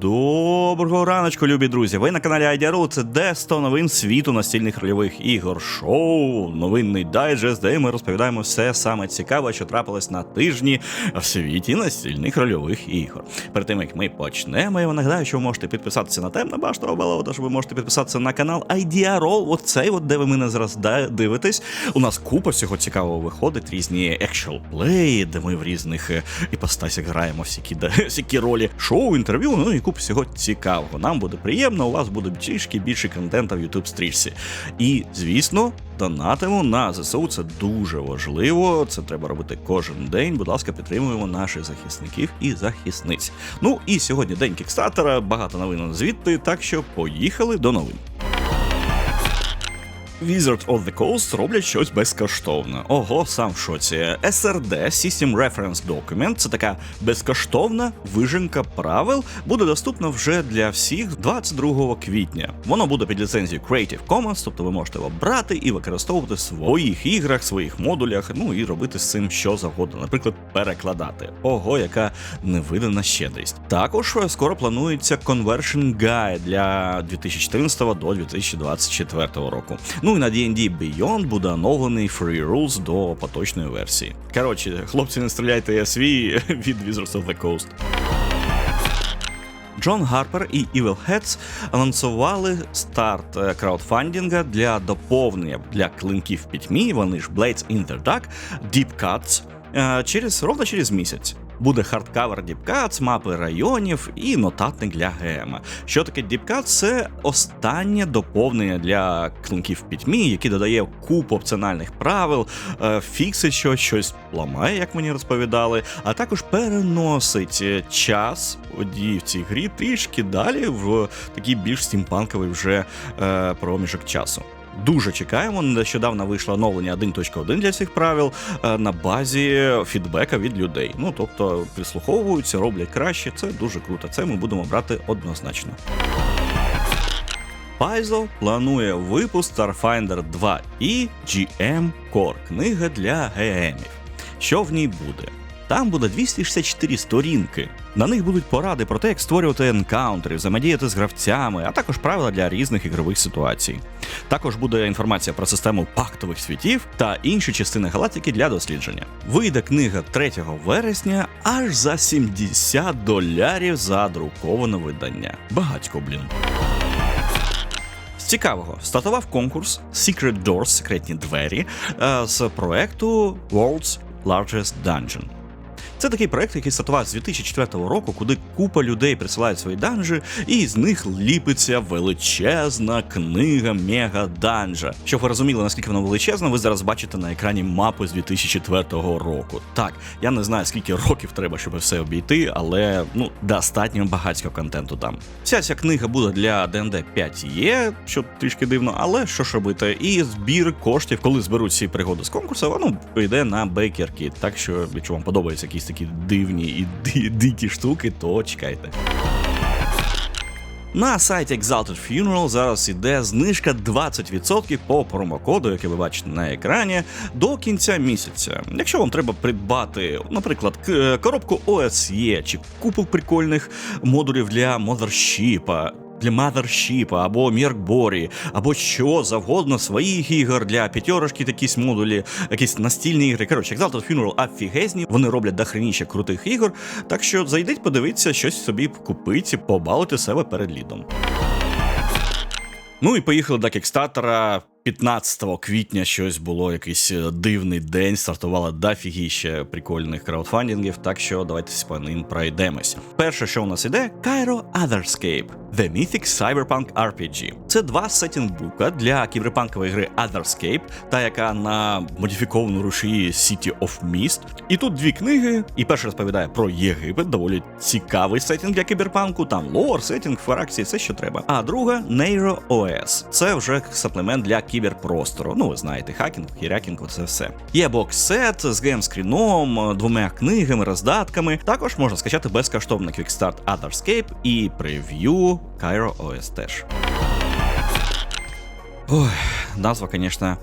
Доброго раночку, любі друзі. Ви на каналі Айдіару. Це де 100 новин світу настільних рольових ігор. Шоу, новинний дайджест, де ми розповідаємо все саме цікаве, що трапилось на тижні в світі настільних рольових ігор. Перед тим як ми почнемо, я вам нагадаю, що ви можете підписатися на темне баштове балово, тож ви можете підписатися на канал Айдіарол. Оцей, от де ви мене зараз дивитесь. У нас купа всього цікавого виходить, різні екшл плеї, де ми в різних е, іпостасях граємо всякі, всякі ролі, шоу, інтерв'ю, ну і купа всього цікавого. Нам буде приємно, у вас буде трішки більше контента в YouTube стрічці. І, звісно, донатимо на ЗСУ. Це дуже важливо. Це треба робити кожен день. Будь ласка, підтримуємо наших захисників і захисниць. Ну і сьогодні день кікстартера, багато новин звідти, так що поїхали до новин. Wizard of the Coast роблять щось безкоштовне. Ого, сам в шоці. SRD System Reference Document це така безкоштовна вижимка правил, буде доступна вже для всіх 22 квітня. Воно буде під ліцензією Creative Commons, тобто ви можете його брати і використовувати в своїх іграх, своїх модулях, ну і робити з цим що завгодно, наприклад, перекладати. Ого, яка невидана щедрість. Також скоро планується Conversion Guide для 2014 до 2024 року. Ну і на D&D Beyond буде оновлений Free Rules до поточної версії. Коротше, хлопці, не стріляйте свій від Wizards of the Coast. Джон Гарпер і Evil Heads анонсували старт е, краудфандінга для доповнення для клинків пітьмі. Вони ж Blades in the Dark, Deep Cuts, е, через ровно через місяць. Буде хардкавер Cuts, мапи районів і нотатник для ГМ. Що таке Deep Це останнє доповнення для клинків пітьмі, яке додає купу опціональних правил, е, фіксить щось, щось ламає, як мені розповідали, а також переносить е, час подій в цій грі трішки далі в такий більш стімпанковий вже е, проміжок часу. Дуже чекаємо. Нещодавно вийшло оновлення 1.1 для цих правил е, на базі фідбека від людей. Ну тобто прислуховуються, роблять краще. Це дуже круто. Це ми будемо брати однозначно. Paizo планує випуск Starfinder 2 і GM Core книга для ГМів. Що в ній буде? Там буде 264 сторінки. На них будуть поради про те, як створювати енкаунтери, взаємодіяти з гравцями, а також правила для різних ігрових ситуацій. Також буде інформація про систему пактових світів та інші частини галактики для дослідження. Вийде книга 3 вересня аж за 70 долярів за друковане видання. Багатько, блін. Цікавого стартував конкурс Secret Doors, секретні двері е, з проекту World's Largest Dungeon. Це такий проект, який стартував з 2004 року, куди купа людей присилають свої данжі, і з них ліпиться величезна книга Мега Данжа. Щоб ви розуміли, наскільки вона величезна, ви зараз бачите на екрані мапу з 2004 року. Так, я не знаю, скільки років треба, щоб все обійти, але ну достатньо багатько контенту там. Вся ця книга буде для D&D 5 є, що трішки дивно, але що ж робити? І збір коштів, коли зберуть ці пригоди з конкурсу, воно йде на Kit. Так що, якщо вам подобаються якісь такі дивні і ди- дикі штуки, то чекайте. На сайті Exalted Funeral зараз іде знижка 20% по промокоду, який ви бачите на екрані, до кінця місяця. Якщо вам треба придбати, наприклад, коробку OSE чи купу прикольних модулів для Mothership, для Mothership, або Міркборі, або що завгодно своїх ігор для п'ятерочки, якісь модулі, якісь настільні ігри. Коротше, Exalted Funeral офігезні, вони роблять дохреніще крутих ігор. Так що зайдіть, подивіться, щось собі купити, побалити себе перед лідом. Ну і поїхали до кікстартера. 15 квітня щось було якийсь е, дивний день. Стартувало дофігіще прикольних краудфандингів, так що давайте по ним пройдемось. Перше, що у нас іде, Cairo Otherscape. The Mythic Cyberpunk RPG. Це два сеттінгбука для кіберпанкової гри Otherscape, та яка на модифіковану рушії City of Mist. І тут дві книги. І перша розповідає про Єгипет, доволі цікавий сеттінг для кіберпанку. Там лор, сеттінг, фракції, все що треба. А друга Neuro OS. Це вже саплемент для кіберпростору. Ну, ви знаєте, хакінг, хірякінг, це все. Є бокс-сет з гейм-скріном, двома книгами, роздатками. Також можна скачати безкоштовно Quickstart Otherscape і прев'ю Cairo OS теж. Ой, назва, звісно,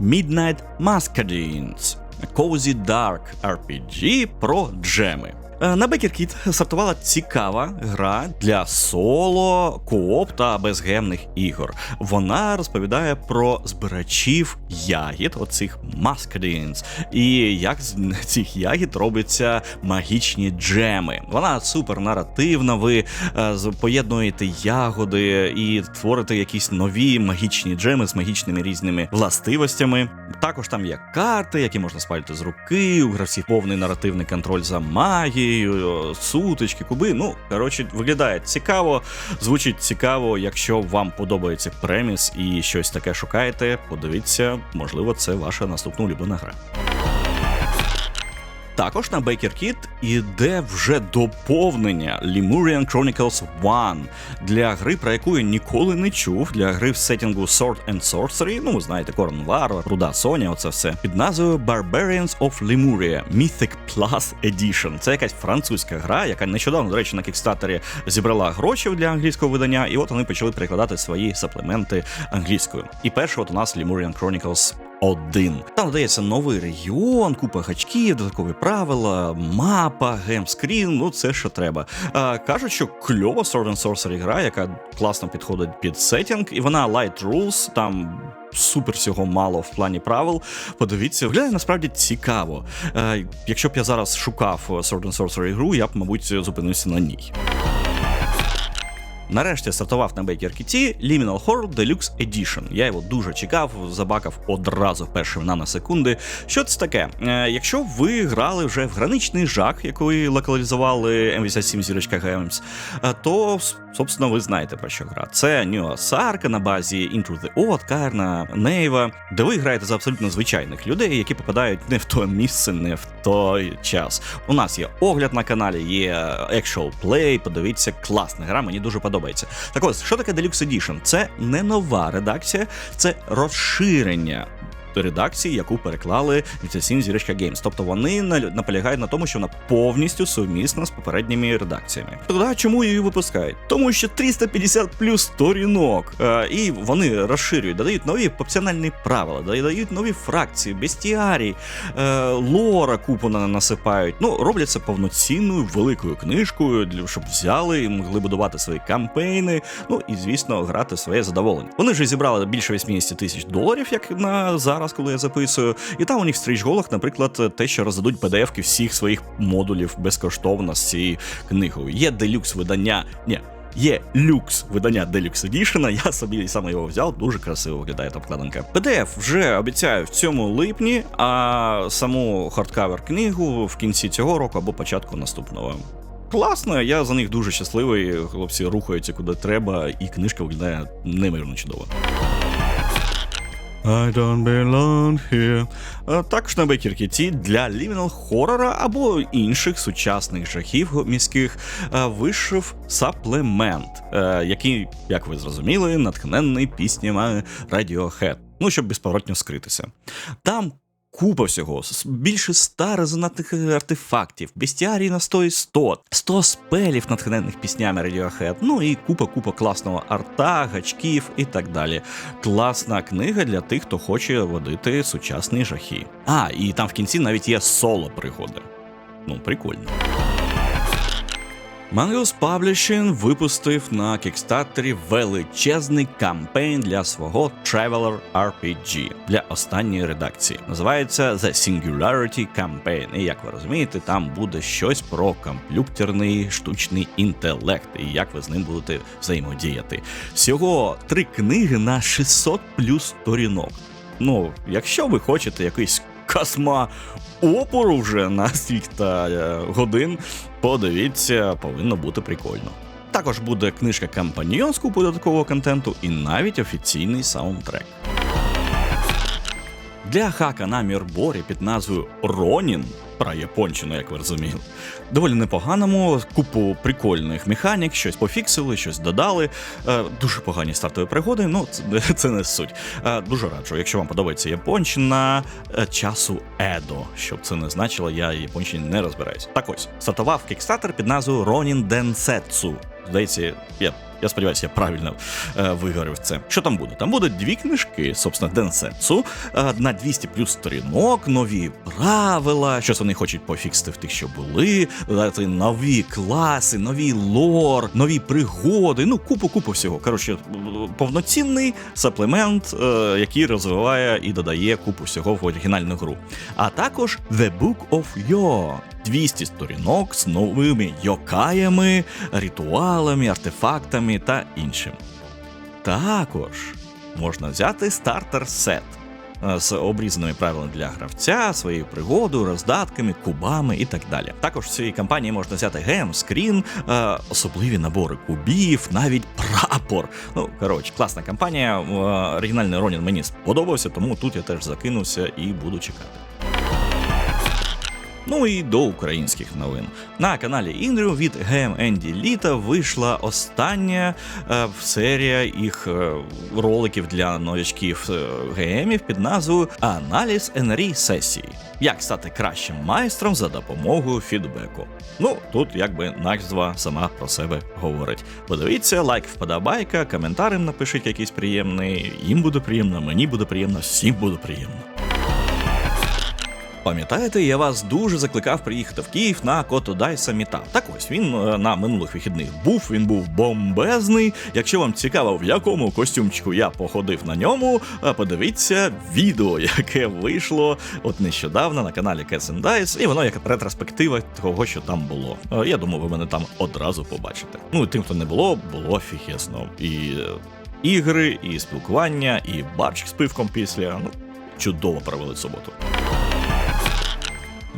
Midnight Muscadines. Cozy Dark RPG про джеми. Е, На BakerKit стартувала цікава гра для соло, кооп та безгемних ігор. Вона розповідає про збирачів ягід, оцих маскадінс, і як з цих ягід робляться магічні джеми. Вона супер наративна. Ви е, поєднуєте ягоди і творите якісь нові магічні джеми з магічними різними властивостями. Також там є карти, які можна спалити з руки. У гравців повний наративний контроль за магією, сутички, куби. Ну коротше, виглядає цікаво, звучить цікаво. Якщо вам подобається преміс і щось таке шукаєте, подивіться, можливо, це ваша наступна улюблена гра. Також на BakerKit іде вже доповнення Lemurian Chronicles 1 для гри, про яку я ніколи не чув. Для гри в сеттінгу Sword and Sorcery, ну ви знаєте, Корн Вар, Руда Соня, оце все під назвою Barbarians of Lemuria Mythic Plus Edition. Це якась французька гра, яка нещодавно, до речі, на кікстартері зібрала гроші для англійського видання, і от вони почали перекладати свої саплементи англійською. І перший от у нас Lemurian Chronicles один. Там додається новий регіон, купа гачків, додаткові правила, мапа, геймскрін, ну це що треба. А, кажуть, що кльова Sword and Sorcery гра, яка класно підходить під сеттінг, і вона light rules, там. Супер всього мало в плані правил. Подивіться, виглядає насправді цікаво. Е, якщо б я зараз шукав Sword and Sorcery гру, я б, мабуть, зупинився на ній. Нарешті стартував на BakerKit Liminal Horror Deluxe Edition. Я його дуже чекав, забакав одразу в перші наносекунди. Що це таке? Е, якщо ви грали вже в граничний жах, який локалізували M87 зірочка Games, е, то собственно ви знаєте про що гра. Це Сарка на базі Into the Odd, Карна, Нейва, де ви граєте за абсолютно звичайних людей, які попадають не в то місце, не в той час. У нас є огляд на каналі, є actual play, подивіться, класна гра, мені дуже подобається. Так ось, що таке Deluxe Edition? Це не нова редакція, це розширення. Редакції, яку переклали 87 зірочка Games. Тобто вони наполягають на тому, що вона повністю сумісна з попередніми редакціями. Тоді чому її випускають? Тому що 350 плюс сторінок. Е, і вони розширюють, додають нові опціональні правила, додають нові фракції, бестіарій, е, лора купу на- насипають. Ну, роблять це повноцінною великою книжкою, щоб взяли і могли будувати свої кампейни. Ну і звісно, грати своє задоволення. Вони вже зібрали більше 80 тисяч доларів, як на зараз, коли я записую. І там у них в стрічголах, наприклад, те, що роздадуть PDF-ки всіх своїх модулів безкоштовно з цією книгою. Є делюкс видання. Ні. Є люкс видання Deluxe Edition, я собі саме його взяв, дуже красиво виглядає та обкладинка. PDF вже обіцяю в цьому липні, а саму хардкавер книгу в кінці цього року або початку наступного. Класно, я за них дуже щасливий. Хлопці рухаються куди треба, і книжка виглядає неймовірно чудово. I don't belong here. Також на Бекіркіті для лімінал хорора або інших сучасних жахів міських а, вийшов саплемент, е, який, як ви зрозуміли, натхнений піснями Radiohead. Ну, щоб безповоротно скритися. Там Купа всього, більше ста резонатних артефактів, бестіарій на 100 і 100, 100 спелів, натхнених піснями Radiohead, ну і купа-купа класного арта, гачків і так далі. Класна книга для тих, хто хоче водити сучасні жахи. А, і там в кінці навіть є соло пригоди. Ну, прикольно. Mango's Publishing випустив на кікстартері величезний кампейн для свого Traveler RPG для останньої редакції. Називається The Singularity Campaign. І як ви розумієте, там буде щось про комп'ютерний штучний інтелект і як ви з ним будете взаємодіяти. Всього три книги на 600 плюс сторінок. Ну, якщо ви хочете якийсь косма опору вже на стільки е, годин, подивіться, повинно бути прикольно. Також буде книжка купою додаткового контенту і навіть офіційний саундтрек. Для хака на Мірборі під назвою Ронін про японщину, як ви розуміли. Доволі непоганому, купу прикольних механік, щось пофіксили, щось додали. Е, дуже погані стартові пригоди, ну це, це не суть. Е, дуже раджу, якщо вам подобається японщина е, часу Едо, щоб це не значило, я японщині не розбираюсь. Так ось стартував кікстартер під назвою Ронін Денсетсу. Здається, я. Я сподіваюся, я правильно е, виговорив це. Що там буде? Там будуть дві книжки, собственно, Денсетсу, е, на 200 плюс сторінок, нові правила, щось вони хочуть пофіксити що були, додати нові класи, нові лор, нові пригоди. Ну, купу купу всього. Коротше, повноцінний саплемент, е, який розвиває і додає купу всього в оригінальну гру. А також The Book of Yo. 200 сторінок з новими йокаями, ритуалами, артефактами та іншим. Також можна взяти стартер сет з обрізаними правилами для гравця, своєю пригодою, роздатками, кубами і так далі. Також в цій кампанії можна взяти гем, скрін, е, особливі набори кубів, навіть прапор. Ну коротше, класна кампанія. Е, Оригінальний Ронін мені сподобався, тому тут я теж закинувся і буду чекати. Ну і до українських новин. На каналі Індрю від Енді Літа вийшла остання е, серія їх е, роликів для новачків е, ГМів під назвою Аналіз НРІ сесії. Як стати кращим майстром за допомогою фідбеку. Ну тут якби назва сама про себе говорить. Подивіться, лайк, вподобайка, коментар їм напишіть якийсь приємний. Їм буде приємно, мені буде приємно, всім буде приємно. Пам'ятаєте, я вас дуже закликав приїхати в Київ на Котодай Саміта. Так ось він е, на минулих вихідних був. Він був бомбезний. Якщо вам цікаво, в якому костюмчику я походив на ньому, е, подивіться відео, яке вийшло от нещодавно на каналі Cats and Dice, і воно як ретроспектива того, що там було. Е, Я думаю, ви мене там одразу побачите. Ну і тим, хто не було, було фіхесно. І ігри, і спілкування, і барчик з пивком після. Ну, чудово провели суботу.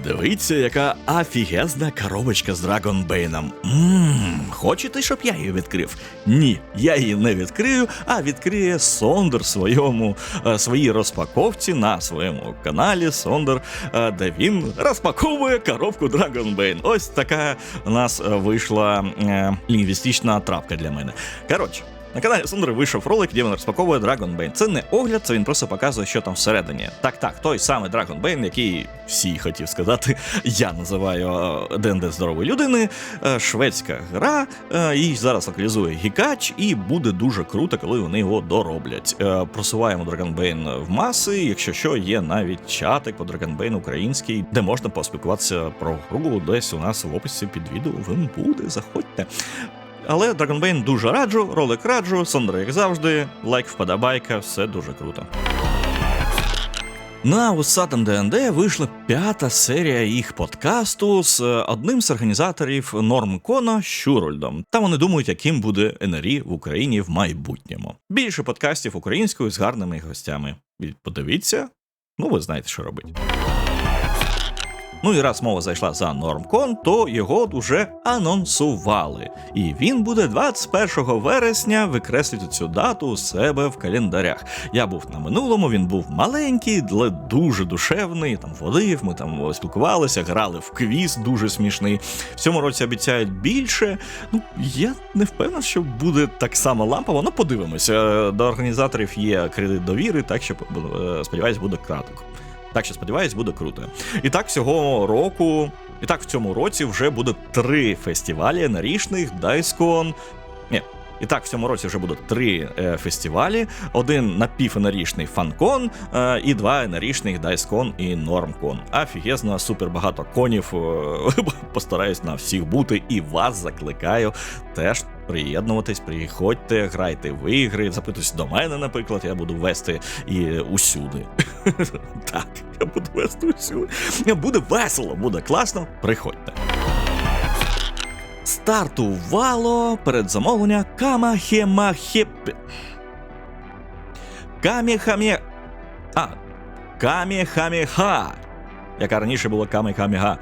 Дивіться, яка офігезна коробочка з Драгонбейном. Ммм, хочете, щоб я її відкрив? Ні, я її не відкрию, а відкриє Сондер своєму е, своїй розпаковці на своєму каналі Сондер, е, де він розпаковує коробку Dragonbane. Ось така у нас е, вийшла лінгвістична трапка для мене. Коротше. На каналі Сундри вийшов ролик, де він розпаковує Dragonbane. Це не огляд, це він просто показує, що там всередині. Так, так, той самий Dragonbane, який всі хотів сказати, я називаю е, ДНД здорової людини. е, Шведська гра. е, Її зараз локалізує Гікач, і буде дуже круто, коли вони його дороблять. Просуваємо Dragonbane в маси. Якщо що, є навіть чатик по Dragonbane український, де можна поспілкуватися про гру. Десь у нас в описі під відео він буде. Заходьте. Але Dragonbane дуже раджу, ролик раджу, Сондра, як завжди, лайк, вподобайка, все дуже круто. На усатом ДНД вийшла п'ята серія їх подкасту з е, одним з організаторів Нормкона Щурольдом. Та вони думають, яким буде НРІ в Україні в майбутньому. Більше подкастів українською з гарними гостями. Подивіться, ну ви знаєте, що робити. Ну і раз мова зайшла за Нормкон, то його уже анонсували. І він буде 21 вересня викреслити цю дату у себе в календарях. Я був на минулому, він був маленький, але дуже душевний. Там водив, ми там спілкувалися, грали в квіз, дуже смішний. В цьому році обіцяють більше. Ну я не впевнений, що буде так само лампово. Ну подивимося. До організаторів є кредит довіри, так що е, сподіваюсь, буде кратко. Так що сподіваюсь, буде круто. І так цього року, і так в цьому році вже буде три фестивалі нарічних Дайскон. Ні. І так, в цьому році вже будуть три е, фестивалі: один напівенарічний фанкон е, і два енарічних Дайскон і Нормкон. Офігезно, супер багато конів. Е, постараюсь на всіх бути і вас закликаю теж приєднуватись, приходьте, грайте в ігри, запитуйтесь до мене, наприклад, я буду вести і усюди. Так, я буду вести усюди. Буде весело, буде класно. Приходьте. Стартувало передзамовлення Камахемахеп... Каміхамі. А, Каміхаміха яка раніше була Камехамега,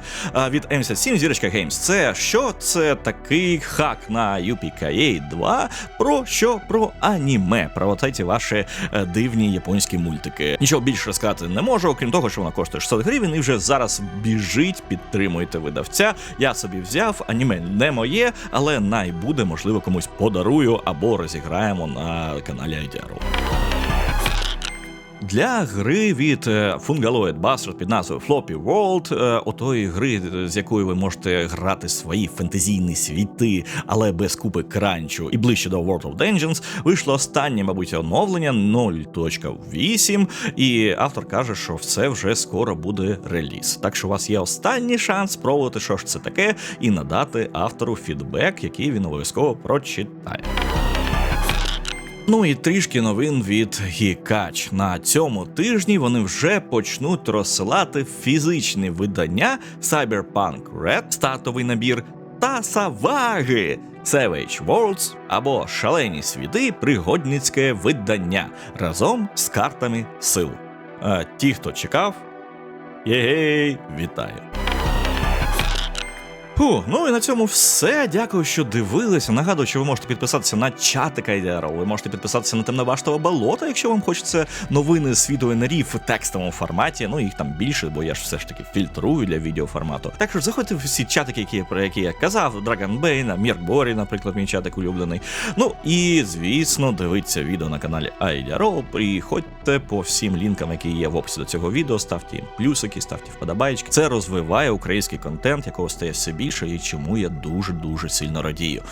від M77 Зірочка Games. Це що? Це такий хак на UPKA 2 про що? Про аніме, про ці ваші е, дивні японські мультики. Нічого більше розказати не можу, окрім того, що вона коштує 600 гривень і вже зараз біжить, підтримуйте видавця. Я собі взяв, аніме не моє, але най буде, можливо, комусь подарую або розіграємо на каналі IDR. Для гри від е, Fungaloid Bastard під назвою Floppy World, е, отої гри, з якою ви можете грати свої фентезійні світи, але без купи кранчу і ближче до World of Dungeons, вийшло останнє, мабуть, оновлення 0.8, і автор каже, що все вже скоро буде реліз. Так що у вас є останній шанс спробувати, що ж це таке, і надати автору фідбек, який він обов'язково прочитає. Ну і трішки новин від Гікач. На цьому тижні вони вже почнуть розсилати фізичні видання Cyberpunk Red, стартовий набір, та Саваги Savage Worlds або Шалені світи пригодницьке видання разом з картами сил. А ті, хто чекав, єгей, вітаю! Фу, ну і на цьому все. Дякую, що дивилися. Нагадую, що ви можете підписатися на чатик IDR, ви можете підписатися на темнобаштове болото, якщо вам хочеться новини з відеоенерів в текстовому форматі. Ну їх там більше, бо я ж все ж таки фільтрую для відеоформату. Що заходьте в всі чатики, які про які я казав, Bane, Міркборі, наприклад, мій чатик улюблений. Ну і звісно, дивіться відео на каналі IDRO. Приходьте по всім лінкам, які є в описі до цього відео. Ставте їм плюсики, ставте вподобайки. Це розвиває український контент, якого стає все більше, і чому я дуже дуже сильно радію.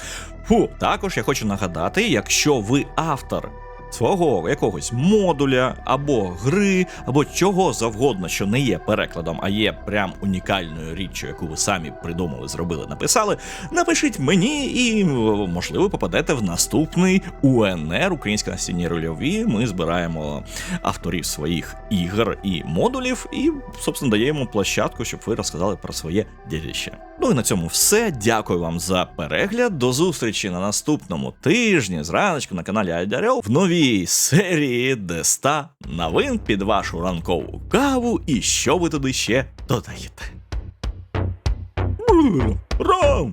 Фу, також я хочу нагадати, якщо ви автор. Свого якогось модуля або гри, або чого завгодно, що не є перекладом, а є прям унікальною річчю, яку ви самі придумали, зробили, написали. Напишіть мені, і можливо попадете в наступний УНР Українська настільні рольові. Ми збираємо авторів своїх ігор і модулів, і, собственно, даємо площадку, щоб ви розказали про своє дідище. Ну і на цьому все. Дякую вам за перегляд. До зустрічі на наступному тижні зраночку на каналі Айдарел в новій серії Деста новин під вашу ранкову каву. І що ви туди ще додаєте? Ром!